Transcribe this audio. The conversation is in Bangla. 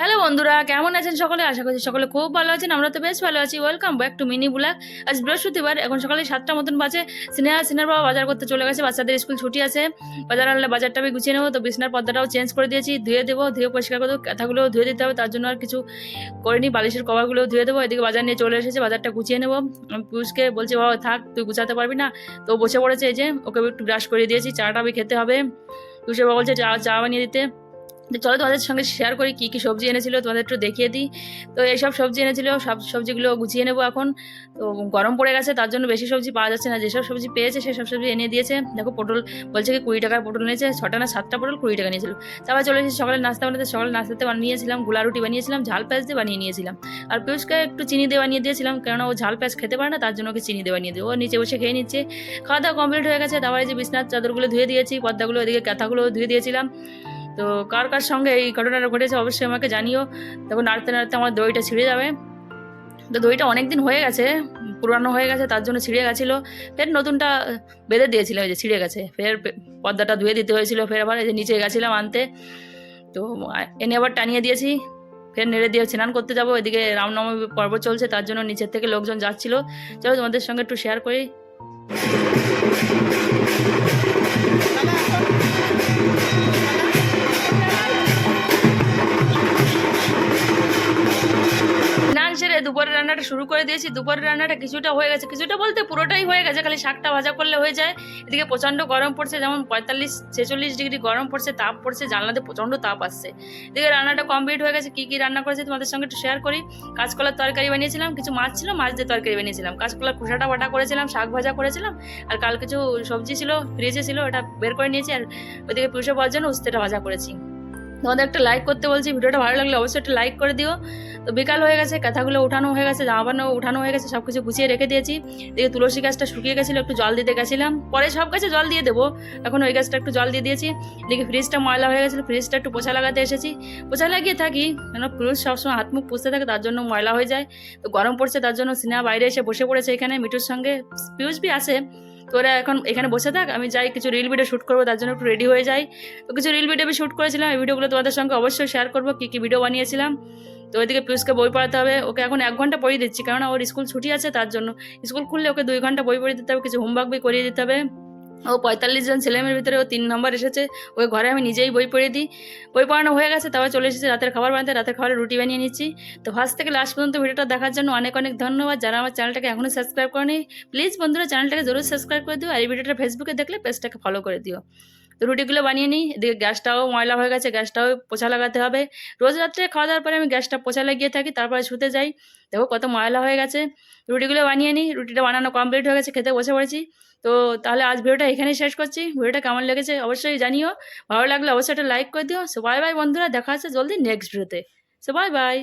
হ্যালো বন্ধুরা, কেমন আছেন সকলে? আশা করছি সকলে খুব ভালো আছেন, আমরা তো বেশ ভালো আছি। Welcome back to mini vlog আজ বৃহস্পতিবার, এখন সকালে সাতটা মতন বাজে। স্নেহা সিনার বাবা বাজার করতে চলে গেছে, বাচ্চাদের স্কুল ছুটি আছে। বাজার আনলে বাজারটা আমি গুছিয়ে নেব, তো বিছনার পর্দাটাও চেঞ্জ করে দিয়েছি, ধুয়ে দেবো, ধুয়ে পরিষ্কার করে দেবো, কাঁথাগুলো ধুয়ে দিতে হবে, তার জন্য আর কিছু করিনি, বালিশের কভারগুলো ধুয়ে দেবো, এদিকে বাজার নিয়ে চলে এসেছে, বাজারটা গুছিয়ে নেব। আমি পিউষকে বলছি, বাবা, থাক, তুই গুছাতে পারবি না। তো বসে পড়েছে, এই যে, ওকে একটু ব্রাশ করে দিয়েছি, চাটা আমি খেতে হবে। পিউষের বাবা বলছে, চা চা বানিয়ে দিতে। চলো তোমাদের সঙ্গে শেয়ার করি কী কী সবজি এনেছিল, তোমাদের একটু দেখিয়ে দিই। তো এইসব সবজি এনেছিল, সব সবজিগুলো গুছিয়ে নেব এখন। তো গরম পড়ে গেছে, তার জন্য বেশি সবজি পাওয়া যাচ্ছে না। যেসব সবজি পেয়েছে, সেসব সবজি এনে দিয়েছে। দেখো পটল বলছে কি কুড়ি টাকার পটল নিয়েছে ছটা না সাতটা পটল কুড়ি টাকা নিয়েছিল। তারপর চলে এসেছি সকালে নাস্তা বানাতে। সকালে নাস্তাতে বানিয়েছিলাম, গুলা রুটি বানিয়েছিলাম, ঝাল প্যাঁচ দিয়ে বানিয়ে নিয়েছিলাম। আর পিউষকে একটু চিনি দিয়ে বানিয়ে দিয়েছিলাম, কেননা ও ঝাল প্যাঁচ খেতে পারে না, তার জন্য ওকে চিনি দিয়ে বানিয়ে দিই ও নিচে বসে খেয়ে নিচ্ছে। খাওয়া দাওয়া কমপ্লিট হয়ে গেছে। তারপরে যে বিছনার চাদরগুলো ধুয়ে দিয়েছি পর্দাগুলো এদিকে কাঁথাগুলো ধুয়ে দিয়েছিলাম। তো কার কার সঙ্গে এই ঘটনাটা ঘটেছে অবশ্যই আমাকে জানিও। তখন নাড়তে নাড়তে আমার দইটা ছিঁড়ে যাবে। তো দইটা অনেক দিন হয়ে গেছে, পুরানো হয়ে গেছে, তার জন্য ছিঁড়ে গেছিল। ফের নতুনটা বেঁধে দিয়েছিলাম যে ছিঁড়ে গেছে। ফের পর্দাটা ধুয়ে দিতে হয়েছিল, ফের আবার এই যে নিচে গেছিলাম আনতে। তো এনে আবার টানিয়ে দিয়েছি। ফের নেড়ে দিয়ে স্নান করতে যাব। এদিকে রামনবমী পর্ব চলছে, তার জন্য নিচের থেকে লোকজন যাচ্ছিল। চলো তোমাদের সঙ্গে একটু শেয়ার করি। স্নান দুপুরের রান্নাটা শুরু করে দিয়েছি। দুপুরের রান্নাটা কিছুটা হয়ে গেছে। কিছুটা বলতে পুরোটাই হয়ে গেছে। খালি শাকটা ভাজা করলে হয়ে যায়। এদিকে প্রচণ্ড গরম পড়ছে। যেমন পঁয়তাল্লিশ, ছেচল্লিশ ডিগ্রি গরম পড়ছে, তাপ পড়ছে, জানলাতে প্রচণ্ড তাপ আসছে। এদিকে রান্নাটা কমপ্লিট হয়ে গেছে। কী কী রান্না করেছি তোমাদের সঙ্গে একটু শেয়ার করি। কাঁচকলার তরকারি বানিয়েছিলাম। কিছু মাছ ছিল, মাছ দিয়ে তরকারি বানিয়েছিলাম। কাঁচকলার খোসাটা বাটা করেছিলাম, শাক ভাজা করেছিলাম। আর কাল কিছু সবজি ছিল ফ্রিজে ছিল, ওটা বের করে নিয়েছি। আর ওইদিকে পুষে পাওয়ার জন্য উস্তেটা ভাজা করেছি। তোমাদের একটা লাইক করতে বলছি। ভিডিওটা ভালো লাগলে অবশ্যই একটা লাইক করে দিও। তো বিকাল হয়ে গেছে, কাঁথাগুলো উঠানো হয়ে গেছে জামা বানো উঠানো হয়ে গেছে সব কিছু গুছিয়ে রেখে দিয়েছি। দিয়ে তুলসী গাছটা শুকিয়ে গেছিল, একটু জল দিতে গেছিলাম। পরে সব গাছে জল দিয়ে দেবো, এখন ওই গাছটা একটু জল দিয়ে দিয়েছি। দেখি ফ্রিজটা ময়লা হয়ে গেছিল, ফ্রিজটা একটু পোছা লাগাতে এসেছি। পোছা লাগিয়ে থাকি, কেন পুরুষ সবসময় হাত মুখ পুষতে থাকে, তার জন্য ময়লা হয়ে যায়। তো গরম পড়ছে, তার জন্য সিনেমা বাইরে এসে বসে পড়েছে এখানে, মিঠুর সঙ্গে। পিউষ বি আসে তো ওরা এখন এখানে বসে থাক, আমি যাই কিছু রিল ভিডিও শ্যুট করব, তার জন্য একটু রেডি হয়ে যাই। তো কিছু রিল ভিডিও আমি শ্যুট করেছিলাম, এই ভিডিওগুলো তোমাদের সঙ্গে অবশ্যই শেয়ার করব, কী কী ভিডিও বানিয়েছিলাম। তো ওইদিকে পিউষকে বই পড়াতে হবে। ওকে এখন এক ঘণ্টা পড়িয়ে দিচ্ছি, কেননা ওর স্কুল ছুটি আছে তার জন্য। স্কুল খুললে ওকে দুই ঘণ্টা বই পড়িয়ে দিতে হবে, কিছু হোমওয়ার্ক বই করিয়ে দিতে হবে। ও পঁয়তাল্লিশ জন ছেলেমেয়ের ভিতরে ও তিন নম্বর এসেছে। ওকে ঘরে আমি নিজেই বই পড়িয়ে দিই। বই পড়ানো হয়ে গেছে, তারপর চলে এসেছে রাতের খাবার বানাতে। রাতের খাবারে রুটি বানিয়ে নিচ্ছি। তো ফার্স্ট থেকে লাস্ট পর্যন্ত ভিডিওটা দেখার জন্য অনেক অনেক ধন্যবাদ। যারা আমার চ্যানেলটাকে এখনও সাবস্ক্রাইব করেনি প্লিজ বন্ধুরা চ্যানেলটাকে জরুর সাবস্ক্রাইব করে দিও। আর এই ভিডিওটা ফেসবুকে দেখলে পেজটাকে ফলো করে দিও। তো রুটিগুলো বানিয়ে নিই। এদিকে গ্যাসটাও ময়লা হয়ে গেছে, গ্যাসটাও পোছা লাগাতে হবে। রোজ রাত্রে খাওয়া দাওয়ার পরে আমি গ্যাসটা পোছা লাগিয়ে থাকি, তারপরে শুতে যাই। দেখো কত ময়লা হয়ে গেছে। রুটিগুলো বানিয়ে নিই, রুটিটা বানানো কমপ্লিট হয়ে গেছে, খেতে বসে পড়েছি। তো তাহলে আজ ভিডিওটা এখানেই শেষ করছি। ভিডিওটা কেমন লেগেছে অবশ্যই জানিও। ভালো লাগলে অবশ্যই একটা লাইক করে দিও। সো বাই বাই বন্ধুরা, দেখা আছে জলদি নেক্সট ভিডিওতে সো বাই বাই।